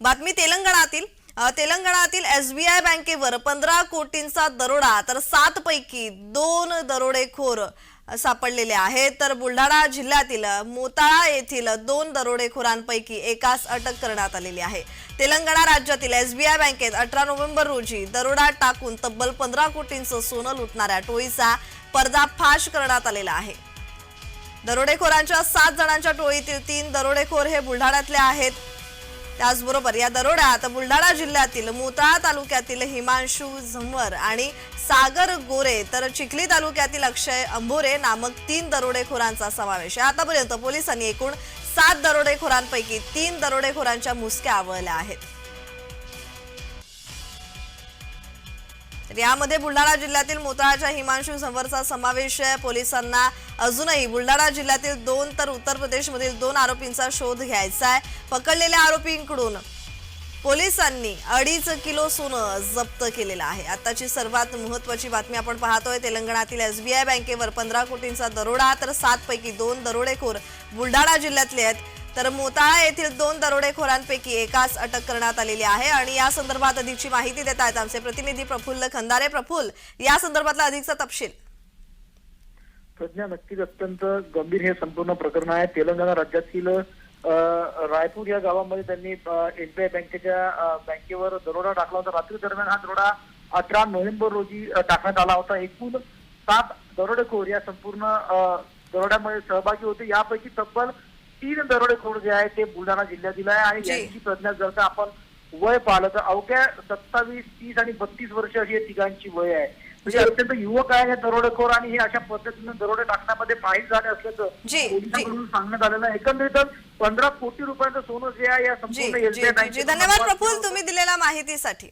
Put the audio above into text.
बातमी तेलंगणातील अ, तेलंगणातील एसबीआय बँकेवर पंधरा कोटींचा दरोडा तर सात पैकी दोन दरोडेखोर सापडलेले आहेत. तर बुलढाणा जिल्ह्यातील मोताळा येथील दोन दरोडेखोरांपैकी एकास अटक करण्यात आलेली आहे. तेलंगणा राज्यातील एसबीआय बँकेत अठरा नोव्हेंबर रोजी दरोडा टाकून तब्बल पंधरा कोटींचं सोनं लुटणाऱ्या टोळीचा पर्दाफाश करण्यात आलेला आहे. दरोडेखोरांच्या सात जणांच्या टोळीतील तीन दरोडेखोर हे बुलढाण्यातले आहेत. त्याचबरोबर या दरोड्यात बुलढाणा जिल्ह्यातील मोताळा तालुक्यातील हिमांशू झंवर आणि सागर गोरे तर चिखली तालुक्यातील अक्षय अंभोरे नामक तीन दरोडेखोरांचा समावेश आहे. आतापर्यंत पोलिसांनी एकूण सात दरोडेखोरांपैकी तीन दरोडेखोरांच्या मुसक्या आवळल्या आहेत. तर यामध्ये बुलढाणा जिल्ह्यातील मोताळाच्या हिमांशू संवरचा समावेश आहे. पोलिसांना अजूनही बुलढाणा जिल्ह्यातील दोन तर उत्तर प्रदेशमधील दोन आरोपींचा शोध घ्यायचा आहे. पकडलेल्या आरोपींकडून पोलिसांनी अडीच किलो सोनं जप्त केलेलं आहे. आताची सर्वात महत्वाची बातमी आपण पाहतोय. तेलंगणातील एसबीआय बँकेवर पंधरा कोटींचा दरोडा तर सात पैकी दोन दरोडेखोर बुलढाणा जिल्ह्यातले आहेत. तर मोताळा येथील दोन दरोडेखोरांपैकी एकास अटक करण्यात आलेली आहे आणि या संदर्भात अधिकची माहिती देत आहेत आमचे प्रतिनिधी प्रफुल्ल खंदारे. प्रफुल्ल या संदर्भातला अधिकचा तपशील. प्रज्ञा नक्कीच अत्यंत गंभीर हे संपूर्ण प्रकरण आहे. तेलंगणा राज्यातील रायपूर या गावामध्ये त्यांनी एसबीआय बँकेच्या बँकेवर दरोडा टाकला होता. रात्री दरम्यान हा दरोडा अठरा नोव्हेंबर रोजी टाकण्यात आला होता. एकूण सात दरोडेखोर या संपूर्ण दरोड्यामध्ये सहभागी होते. यापैकी तब्बल तीन दरोडेखोर जे आहे ते बुलढाणा जिल्ह्यातील आहे आणि. यांची प्रज्ञा जर का आपण वय पाहिलं तर अवघ्या सत्तावीस तीस आणि बत्तीस वर्ष अशी या तिघांची वय आहे. म्हणजे. अत्यंत युवक आहे हे दरोडेखोर आणि हे अशा पद्धतीने दरोडे टाकण्यामध्ये माहीत झाले असल्याचं पोलिसांकडून सांगण्यात आलेलं आहे. एकंदरीतच पंधरा कोटी रुपयांचं सोनं जे आहे या संपूर्ण धन्यवाद प्रफुल्ल तुम्ही दिलेल्या माहितीसाठी.